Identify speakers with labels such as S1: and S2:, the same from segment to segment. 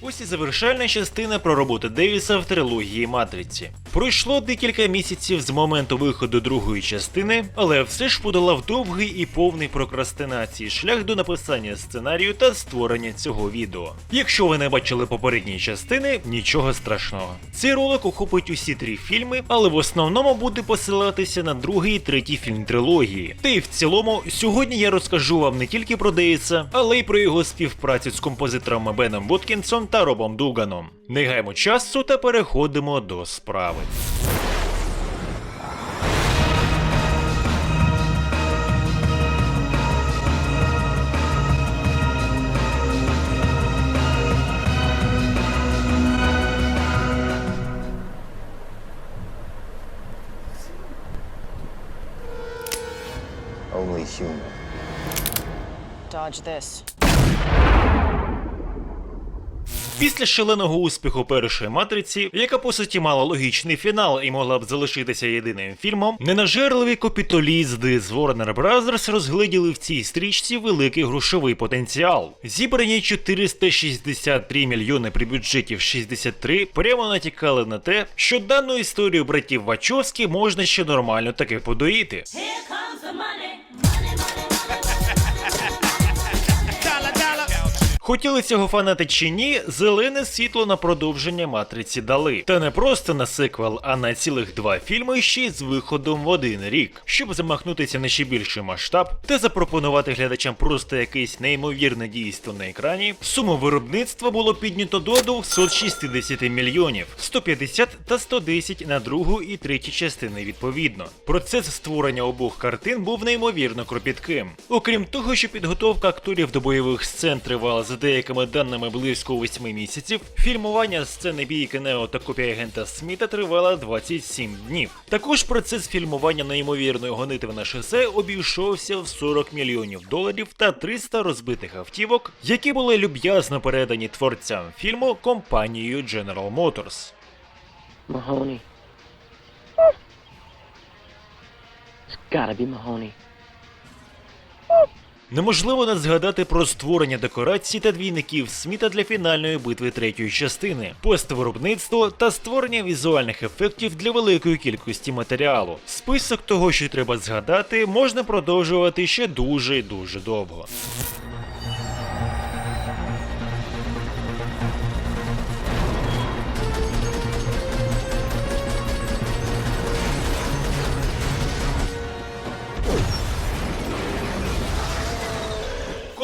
S1: Ось і завершальна частина про роботи Девіса в трилогії Матриці. Пройшло декілька місяців з моменту виходу другої частини, але все ж подолав довгий і повний прокрастинації шлях до написання сценарію та створення цього відео. Якщо ви не бачили попередні частини, нічого страшного. Цей ролик охопить усі три фільми, але в основному буде посилатися на другий і третій фільм трилогії. Та й в цілому, сьогодні я розкажу вам не тільки про Дейса, але й про його співпрацю з композиторами Беном Воткінсом та Робом Дуганом. Не гаймо часу та переходимо до справи.
S2: Only human.
S3: Dodge this.
S1: Після шаленого успіху першої матриці, яка по суті мала логічний фінал і могла б залишитися єдиним фільмом, ненажерливі капіталісти з Warner Bros. розгледіли в цій стрічці великий грошовий потенціал. Зібрані 463 мільйони при бюджеті в 63 прямо натякали на те, що дану історію братів Вачовські можна ще нормально таки подоїти.
S4: Here comes the
S1: Хотіли цього фанати чи ні, зелене світло на продовження матриці дали. Та не просто на сиквел, а на цілих два фільми ще й з виходом в один рік, щоб замахнутися на ще більший масштаб та запропонувати глядачам просто якесь неймовірне дійство на екрані. Суму виробництва було піднято до 260 мільйонів, 150 та 110 на другу і третю частини відповідно. Процес створення обох картин був неймовірно кропітким. Окрім того, що підготовка акторів до бойових сцен тривала за деякими даними близько 8 місяців, фільмування сцени бійки Нео та копія агента Сміта тривала 27 днів. Також процес фільмування неймовірної гонитви на шосе обійшовся в 40 мільйонів доларів та 300 розбитих автівок, які були люб'язно передані творцям фільму компанією General Motors.
S5: Mahoney. It's gotta be Mahoney.
S1: Неможливо не згадати про створення декорацій та двійників Сміта для фінальної битви третьої частини, поствиробництво та створення візуальних ефектів для великої кількості матеріалу. Список того, що треба згадати, можна продовжувати ще дуже дуже довго.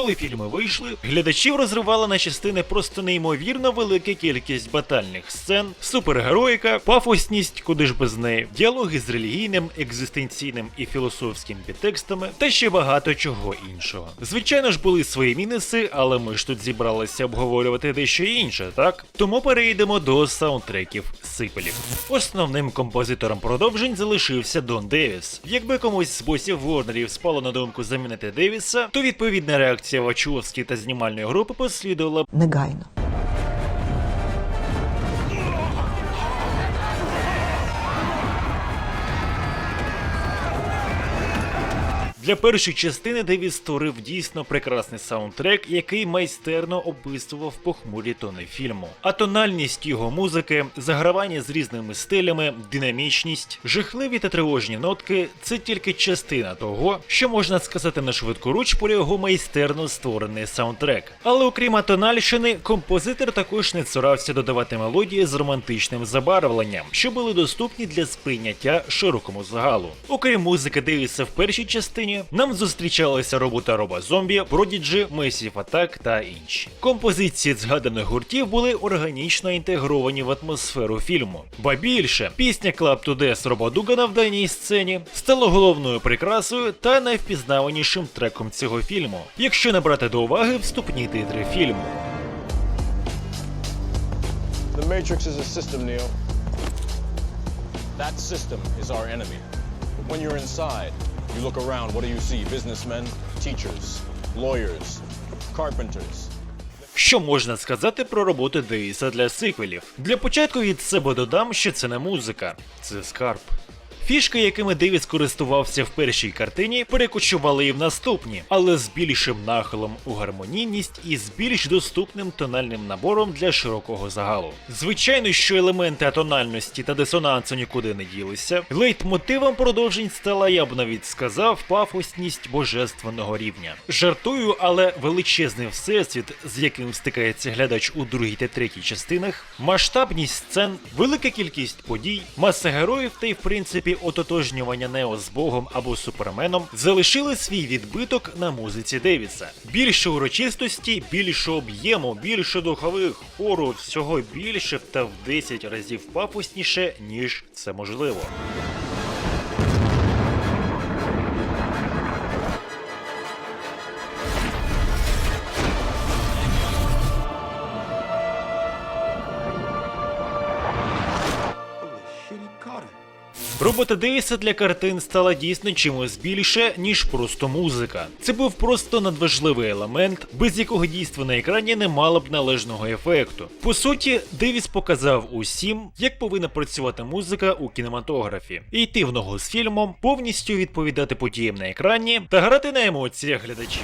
S1: Коли фільми вийшли, глядачів розривала на частини просто неймовірно велика кількість батальних сцен, супергероїка, пафосність, куди ж без неї, діалоги з релігійним, екзистенційним і філософським підтекстами та ще багато чого іншого. Звичайно ж, були свої мінуси, але ми ж тут зібралися обговорювати дещо інше, так? Тому перейдемо до саундтреків сипелів. Основним композитором продовжень залишився Дон Девіс. Якби комусь з босів Ворнерів спало на думку замінити Девіса, то відповідна реакція Вачовські та знімальної групи послідувала
S6: негайно.
S1: Для першої частини Девіс створив дійсно прекрасний саундтрек, який майстерно описував похмурі тони фільму. А тональність його музики, загравання з різними стилями, динамічність, жахливі та тривожні нотки це тільки частина того, що можна сказати на швидку руч про його майстерно створений саундтрек. Але окрім атональщини, композитор також не цурався додавати мелодії з романтичним забарвленням, що були доступні для сприйняття широкому загалу. Окрім музики Девіса в першій частині, нам зустрічалися робота Роба Зомбі, Prodigy, Massive Attack та інші. Композиції згаданих гуртів були органічно інтегровані в атмосферу фільму. Ба більше, пісня to Death Роба Дугана в даній сцені стала головною прикрасою та найвпізнаванішим треком цього фільму, якщо не брати до уваги вступні титри фільму.
S7: The Matrix is a system, Neo. That system is our enemy. But when you're inside, you look around, what do you see? Businessmen, teachers, lawyers, carpenters.
S1: Що можна сказати про роботи Деїса для сиквелів? Для початку від себе додам, що це не музика, це скарб. Фішки, якими Девіс користувався в першій картині, перекочували і в наступні, але з більшим нахилом у гармонійність і з більш доступним тональним набором для широкого загалу. Звичайно, що елементи атональності та дисонансу нікуди не ділися. Лейтмотивом продовжень стала, я б навіть сказав, пафосність божественного рівня. Жартую, але величезний всесвіт, з яким стикається глядач у другій та третій частинах, масштабність сцен, велика кількість подій, маса героїв та й в принципі ототожнювання Нео з Богом або Суперменом залишили свій відбиток на музиці Девіса. Більше урочистості, більше об'єму, більше духових хору, всього більше та в 10 разів пафосніше, ніж це можливо. Робота Девіса для картин стала дійсно чимось більше, ніж просто музика. Це був просто надважливий елемент, без якого дійство на екрані не мало б належного ефекту. По суті, Девіс показав усім, як повинна працювати музика у кінематографі, і йти в ногу з фільмом, повністю відповідати подіям на екрані та грати на емоціях глядачів.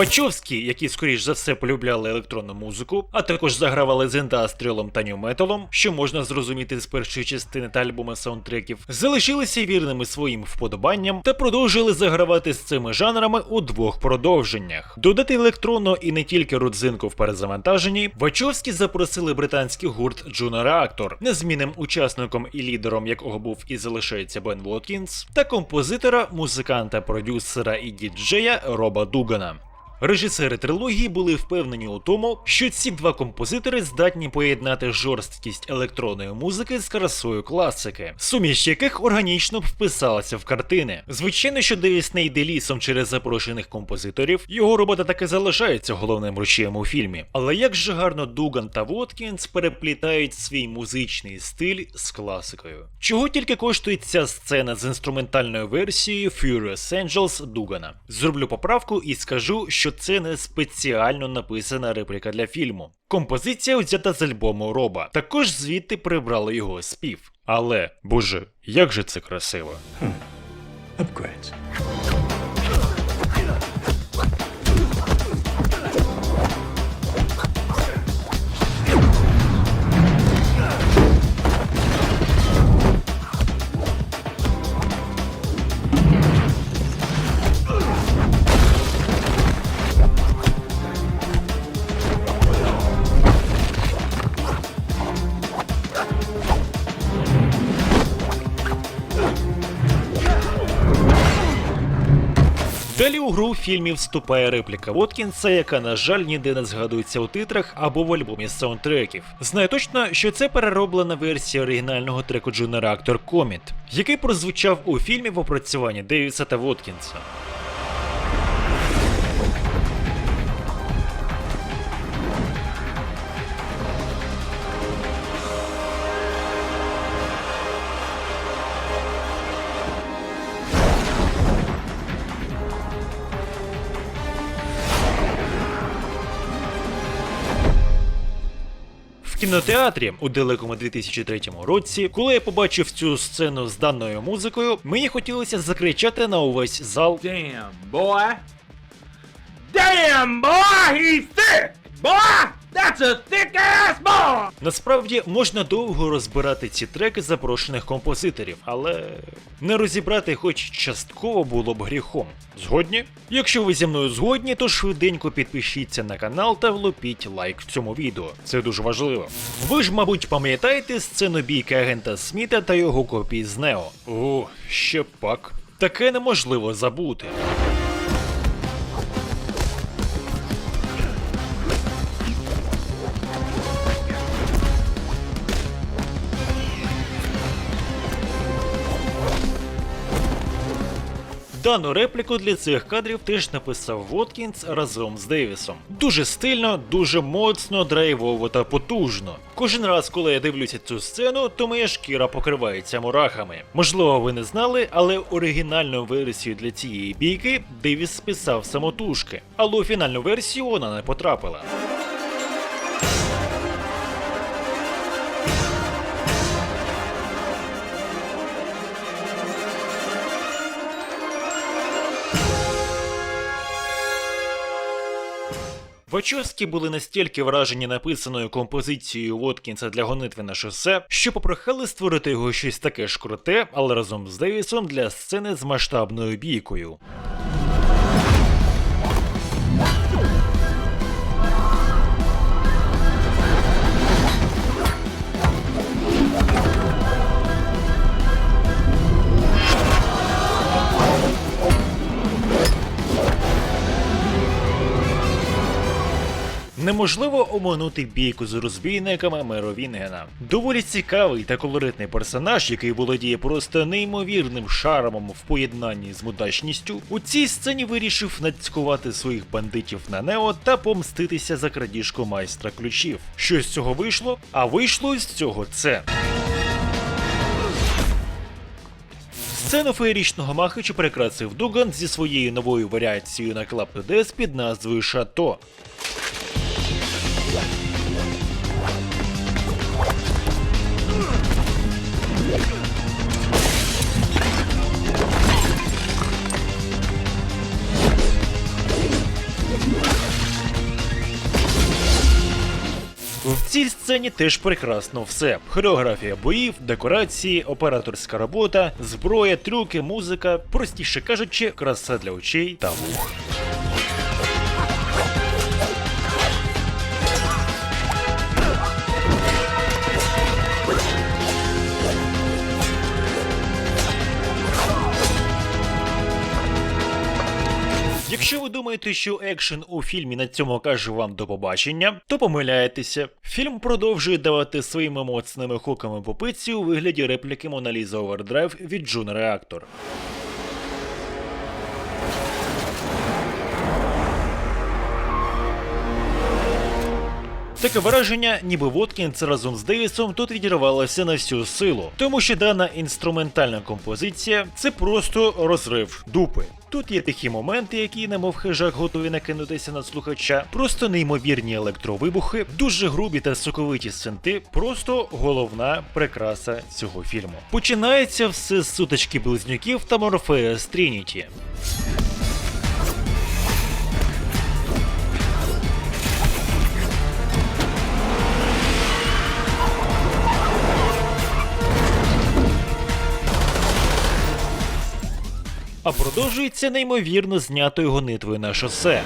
S1: Вачовські, які скоріш за все полюбляли електронну музику, а також загравали з індастріалом та нью-металом, що можна зрозуміти з першої частини та альбома саундтреків, залишилися вірними своїм вподобанням та продовжили загравати з цими жанрами у двох продовженнях. Додати електронну і не тільки родзинку в перезавантаженні, Вачовські запросили британський гурт Juno Reactor, незмінним учасником і лідером якого був і залишається Бен Воткінс, та композитора, музиканта, продюсера і діджея Роба Дугана. Режисери трилогії були впевнені у тому, що ці два композитори здатні поєднати жорсткість електронної музики з красою класики, суміш яких органічно вписалася в картини. Звичайно, що Девіс не йде лісом через запрошених композиторів, його робота таки залишається головним рушієм у фільмі. Але як же гарно Дуган та Воткінс переплітають свій музичний стиль з класикою. Чого тільки коштує ця сцена з інструментальною версією Furious Angels Дугана. Зроблю поправку і скажу, що це не спеціально написана репліка для фільму. Композиція взята з альбому Роба. Також звідти прибрали його спів. Але, боже, як же це красиво.
S2: Upgrades.
S1: Гру в фільмі вступає репліка Воткінса, яка, на жаль, ніде не згадується у титрах або в альбомі саундтреків. Знаю точно, що це перероблена версія оригінального треку Джуна Reactor Comet, який прозвучав у фільмі в опрацюванні Девіса та Воткінса. Кінотеатрі у далекому 2003 році, коли я побачив цю сцену з даною музикою, мені хотілося закричати на увесь зал
S6: Damn, boy. Damn, boy, he's thick. Boy, that's a thick ass boy.
S1: Насправді можна довго розбирати ці треки запрошених композиторів, але не розібрати хоч частково було б гріхом. Згодні? Якщо ви зі мною згодні, то швиденько підпишіться на канал та влупіть лайк цьому відео. Це дуже важливо. Ви ж, мабуть, пам'ятаєте сцену бійки агента Сміта та його копії з Нео? О, ще пак. Таке неможливо забути. Дану репліку для цих кадрів теж написав Воткінс разом з Девісом. Дуже стильно, дуже моцно, драйвово та потужно. Кожен раз, коли я дивлюся цю сцену, то моя шкіра покривається мурахами. Можливо, ви не знали, але оригінальну версію для цієї бійки Девіс списав самотужки, але у фінальну версію вона не потрапила. Вачовські були настільки вражені написаною композицією Воткінса для гонитви на шосе, що попрохали створити його щось таке ж круте, але разом з Девісом для сцени з масштабною бійкою. Неможливо оминути бійку з розбійниками Меровінгена. Доволі цікавий та колоритний персонаж, який володіє просто неймовірним шармом в поєднанні з мудачністю, у цій сцені вирішив нацькувати своїх бандитів на Нео та помститися за крадіжку майстра ключів. Що з цього вийшло? А вийшло з цього це. Сцену феєрічного махачу прикрасив Дуган зі своєю новою варіацією на Club to під назвою Шато. В цій сцені теж прекрасно все: хореографія боїв, декорації, операторська робота, зброя, трюки, музика, простіше кажучи, краса для очей та вух. Думаєте, що екшен у фільмі на цьому каже вам до побачення, то помиляєтеся. Фільм продовжує давати своїми моцними хуками попиці у вигляді репліки Моналіза Овердрайв від Джун Реактор. Таке враження, ніби Воткінс разом з Девісом тут відірвалася на всю силу, тому що дана інструментальна композиція це просто розрив дупи. Тут є такі моменти, які, немов хижак, готові накинутися на слухача, просто неймовірні електровибухи, дуже грубі та соковиті синти, просто головна прикраса цього фільму. Починається все з сутички близнюків та Морфея з Трініті. А продовжується неймовірно знятою гонитвою на шосе.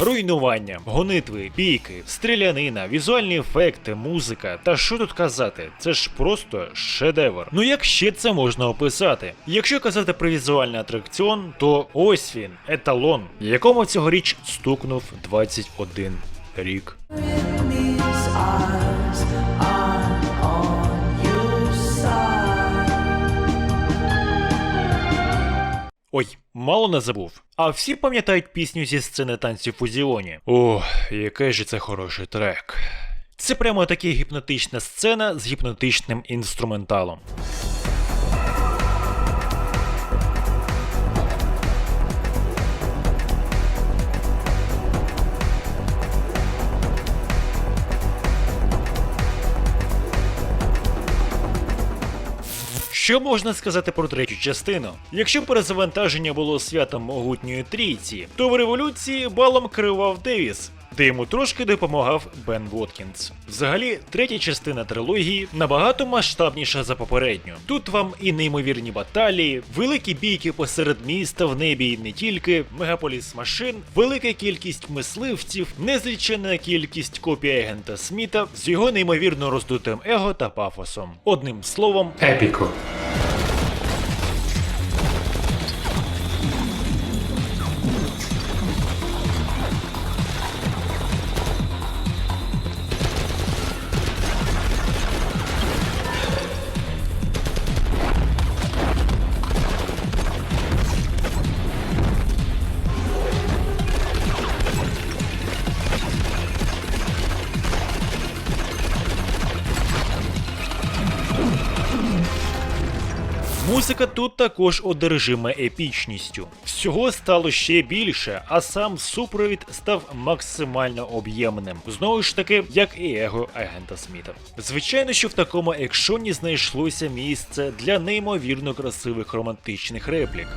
S1: Руйнування, гонитви, бійки, стрілянина, візуальні ефекти, музика. Та що тут казати? Це ж просто шедевр. Ну як ще це можна описати? Якщо казати про візуальний атракціон, то ось він, еталон, якому цьогоріч стукнув 21 рік.
S8: Eyes
S1: Ой, мало не забув. А всі пам'ятають пісню зі сцени танців у Зіоні. Ох, який же це хороший трек. Це прямо така гіпнотична сцена з гіпнотичним інструменталом. Що можна сказати про третю частину? Якщо перезавантаження було святом могутньої трійці, то в революції балом керував Девіс. де йому трошки допомагав Бен Воткінс. Взагалі, третя частина трилогії набагато масштабніша за попередню. Тут вам і неймовірні баталії, великі бійки посеред міста в небі і не тільки, мегаполіс машин, велика кількість мисливців, незлічена кількість копій агента Сміта з його неймовірно роздутим его та пафосом. Одним словом,
S2: Épico.
S1: Музика тут також одержима епічністю. Всього стало ще більше, а сам супровід став максимально об'ємним. Знову ж таки, як і его агента Сміта. Звичайно, що в такому екшоні знайшлося місце для неймовірно красивих романтичних реплік.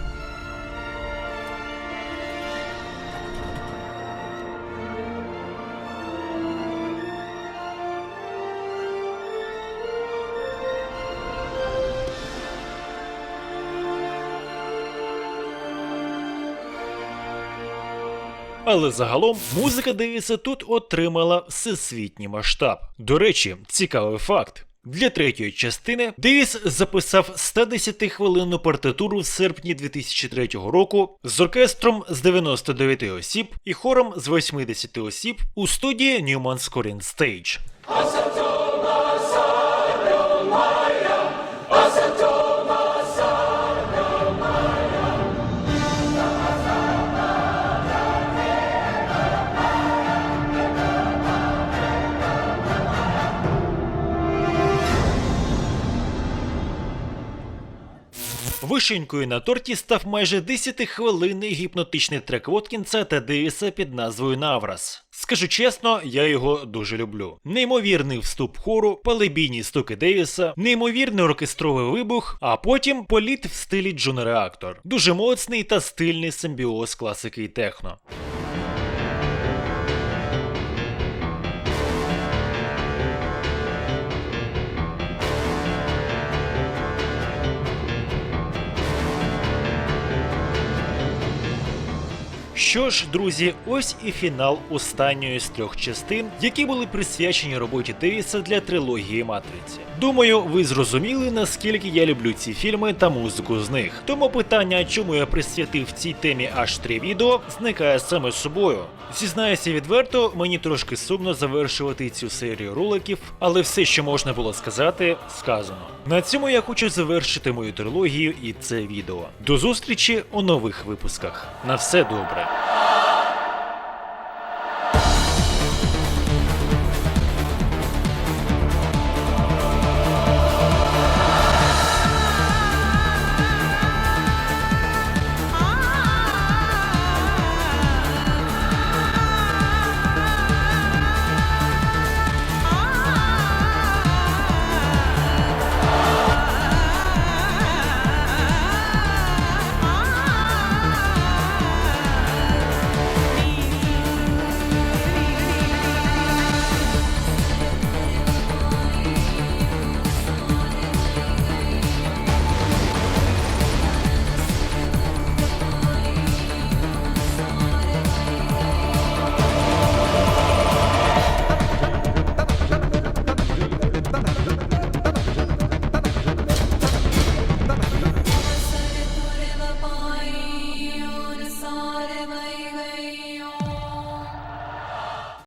S1: Але загалом музика Девіса тут отримала всесвітній масштаб. До речі, цікавий факт. Для третьої частини Девіс записав 110-хвилинну партитуру в серпні 2003 року з оркестром з 99 осіб і хором з 80 осіб у студії Newman's Scoring Stage. Вишенькою на торті став майже 10-хвилинний гіпнотичний трек Воткінса та Девіса під назвою Навраз. Скажу чесно, я його дуже люблю. Неймовірний вступ хору, палебійні стуки Девіса, неймовірний оркестровий вибух, а потім політ в стилі Джуна Реактор. Дуже моцний та стильний симбіоз класики і техно. Що ж, друзі, ось і фінал останньої з трьох частин, які були присвячені роботі Девіса для трилогії Матриці. Думаю, ви зрозуміли, наскільки я люблю ці фільми та музику з них. Тому питання, чому я присвятив цій темі аж три відео, зникає саме собою. Зізнаюся відверто, мені трошки сумно завершувати цю серію роликів, але все, що можна було сказати, сказано. На цьому я хочу завершити мою трилогію і це відео. До зустрічі у нових випусках. На все добре.